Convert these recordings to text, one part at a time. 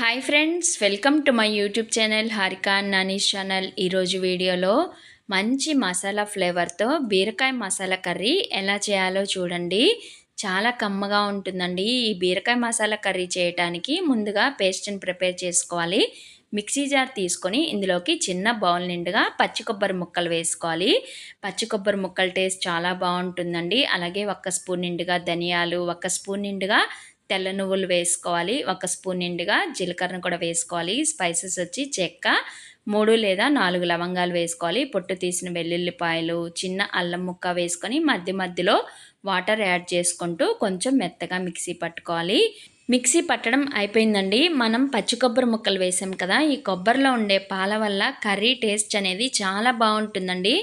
Hi friends welcome to my YouTube channel Harika Nani's channel ఈరోజు వీడియోలో మంచి మసాలా ఫ్లేవర్తో బీరకాయ మసాలా కర్రీ ఎలా చేయాలో చూడండి. చాలా కమ్మగా ఉంటుందండి. ఈ బీరకాయ మసాలా కర్రీ చేయడానికి ముందుగా పేస్ట్ని ప్రిపేర్ చేసుకోవాలి. మిక్సీ జార్ తీసుకొని ఇందులోకి చిన్న బౌల్ నిండుగా పచ్చి కొబ్బరి ముక్కలు వేసుకోవాలి. పచ్చి కొబ్బరి ముక్కల టేస్ట్ చాలా బాగుంటుందండి. అలాగే ఒక్క స్పూన్ నిండుగా ధనియాలు ఒక స్పూన్ నిండుగా తెల్ల నువ్వులు వేసుకోవాలి. ఒక స్పూన్ నిండుగా జీలకర్రను కూడా వేసుకోవాలి. స్పైసెస్ వచ్చి చెక్క మూడు లేదా నాలుగు లవంగాలు వేసుకోవాలి. పొట్టు తీసిన వెల్లుల్లిపాయలు చిన్న అల్లం ముక్క వేసుకొని మధ్య మధ్యలో వాటర్ యాడ్ చేసుకుంటూ కొంచెం మెత్తగా మిక్సీ పట్టుకోవాలి. మిక్సీ పట్టడం అయిపోయిందండి. మనం పచ్చి కొబ్బరి ముక్కలు వేసాం కదా ఈ కొబ్బరిలో ఉండే పాల వల్ల కర్రీ టేస్ట్ అనేది చాలా బాగుంటుందండి.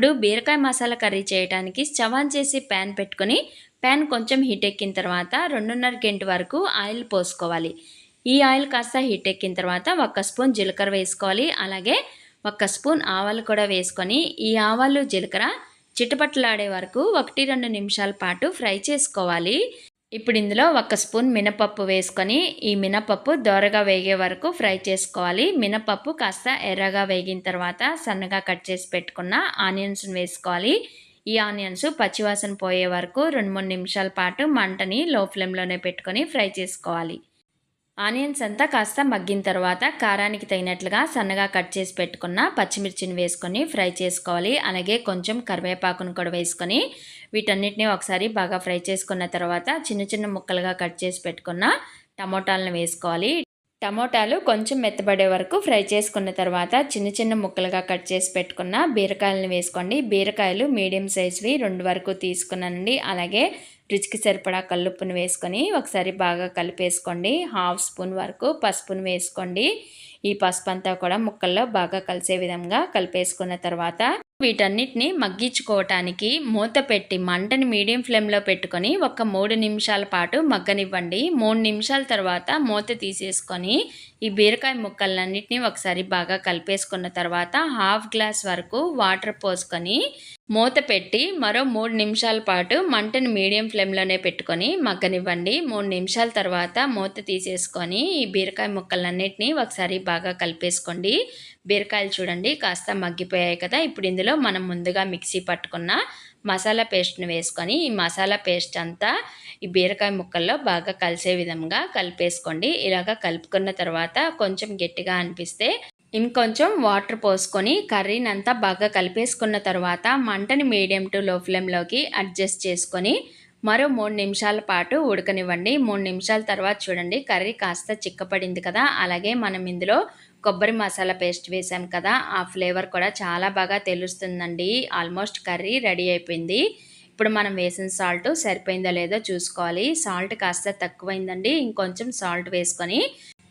ఇప్పుడు బీరకాయ మసాలా కర్రీ చేయడానికి స్టవ్ ఆన్ చేసి ప్యాన్ పెట్టుకొని ప్యాన్ కొంచెం హీట్ ఎక్కిన తర్వాత రెండున్నర గంట వరకు ఆయిల్ పోసుకోవాలి. ఈ ఆయిల్ కాస్త హీట్ ఎక్కిన తర్వాత ఒక స్పూన్ జీలకర్ర వేసుకోవాలి. అలాగే ఒక స్పూన్ ఆవాలు కూడా వేసుకొని ఈ ఆవాలు జీలకర్ర చిటపట్లాడే వరకు ఒకటి రెండు నిమిషాల పాటు ఫ్రై చేసుకోవాలి. ఇప్పుడు ఇందులో ఒక స్పూన్ మినపప్పు వేసుకొని ఈ మినపప్పు దోరగా వేగే వరకు ఫ్రై చేసుకోవాలి. మినపప్పు కాస్త ఎర్రగా వేగిన తర్వాత సన్నగా కట్ చేసి పెట్టుకున్న ఆనియన్స్ని వేసుకోవాలి. ఈ ఆనియన్స్ పచ్చివాసన పోయే వరకు రెండు మూడు నిమిషాల పాటు మంటని లో ఫ్లేమ్లోనే పెట్టుకొని ఫ్రై చేసుకోవాలి. ఆనియన్స్ అంతా కాస్త మగ్గిన తర్వాత కారానికి తగినట్లుగా సన్నగా కట్ చేసి పెట్టుకున్న పచ్చిమిర్చిని వేసుకొని ఫ్రై చేసుకోవాలి. అలాగే కొంచెం కరివేపాకును కూడా వేసుకొని వీటన్నిటిని ఒకసారి బాగా ఫ్రై చేసుకున్న తర్వాత చిన్న చిన్న ముక్కలుగా కట్ చేసి పెట్టుకున్న టమోటాలను వేసుకోవాలి. టమోటాలు కొంచెం మెత్తబడే వరకు ఫ్రై చేసుకున్న తర్వాత చిన్న చిన్న ముక్కలుగా కట్ చేసి పెట్టుకున్న బీరకాయలను వేసుకోండి. బీరకాయలు మీడియం సైజ్వి రెండు వరకు తీసుకున్నానండి. అలాగే రుచికి సరిపడా కల్లుప్పును వేసుకొని ఒకసారి బాగా కలిపేసుకోండి. హాఫ్ స్పూన్ వరకు పసుపును వేసుకోండి. ఈ పసుపు అంతా కూడా ముక్కల్లో బాగా కలిసే విధంగా కలిపేసుకున్న తర్వాత వీటన్నిటిని మగ్గించుకోవటానికి మూత పెట్టి మంటని మీడియం ఫ్లేమ్లో పెట్టుకొని ఒక మూడు నిమిషాల పాటు మగ్గనివ్వండి. మూడు నిమిషాల తర్వాత మూత తీసేసుకొని ఈ బీరకాయ ముక్కలన్నింటినీ ఒకసారి బాగా కలిపేసుకున్న తర్వాత హాఫ్ గ్లాస్ వరకు వాటర్ పోసుకొని మూత పెట్టి మరో మూడు నిమిషాల పాటు మంటను మీడియం ఫ్లేమ్లోనే పెట్టుకొని మగ్గనివ్వండి. మూడు నిమిషాల తర్వాత మూత తీసేసుకొని ఈ బీరకాయ ముక్కలన్నింటినీ ఒకసారి బాగా కలిపేసుకోండి. బీరకాయలు చూడండి కాస్త మగ్గిపోయాయి కదా. ఇప్పుడు ఇందులో మనం ముందుగా మిక్సీ పట్టుకున్న మసాలా పేస్ట్ని వేసుకొని ఈ మసాలా పేస్ట్ అంతా ఈ బీరకాయ ముక్కల్లో బాగా కలిసే విధంగా కలిపేసుకోండి. ఇలాగ కలుపుకున్న తర్వాత కొంచెం గట్టిగా అనిపిస్తే ఇంకొంచెం వాటర్ పోసుకొని కర్రీని అంతా బాగా కలిపేసుకున్న తర్వాత మంటని మీడియం టు లో ఫ్లేమ్లోకి అడ్జస్ట్ చేసుకొని మరో మూడు నిమిషాల పాటు ఉడకనివ్వండి. మూడు నిమిషాల తర్వాత చూడండి కర్రీ కాస్త చిక్కపడింది కదా. అలాగే మనం ఇందులో కొబ్బరి మసాలా పేస్ట్ వేసాం కదా. ఆ ఫ్లేవర్ కూడా చాలా బాగా తెలుస్తుందండి. ఆల్మోస్ట్ కర్రీ రెడీ అయిపోయింది. ఇప్పుడు మనం వేసిన సాల్ట్ సరిపోయిందో లేదో చూసుకోవాలి. సాల్ట్ కాస్త తక్కువైందండి. ఇంకొంచెం సాల్ట్ వేసుకొని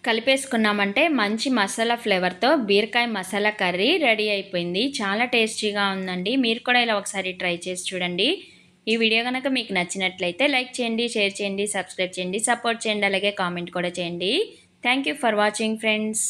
కలిపేసుకున్నామంటే మంచి మసాలా ఫ్లేవర్తో బీరకాయ మసాలా కర్రీ రెడీ అయిపోయింది. చాలా టేస్టీగా ఉందండి. మీరు కూడా ఇలా ఒకసారి ట్రై చేసి చూడండి. ఈ వీడియో కనుక మీకు నచ్చినట్లయితే లైక్ చేయండి షేర్ చేయండి సబ్స్క్రైబ్ చేయండి సపోర్ట్ చేయండి అలాగే కామెంట్ కూడా చేయండి. Thank for watching friends.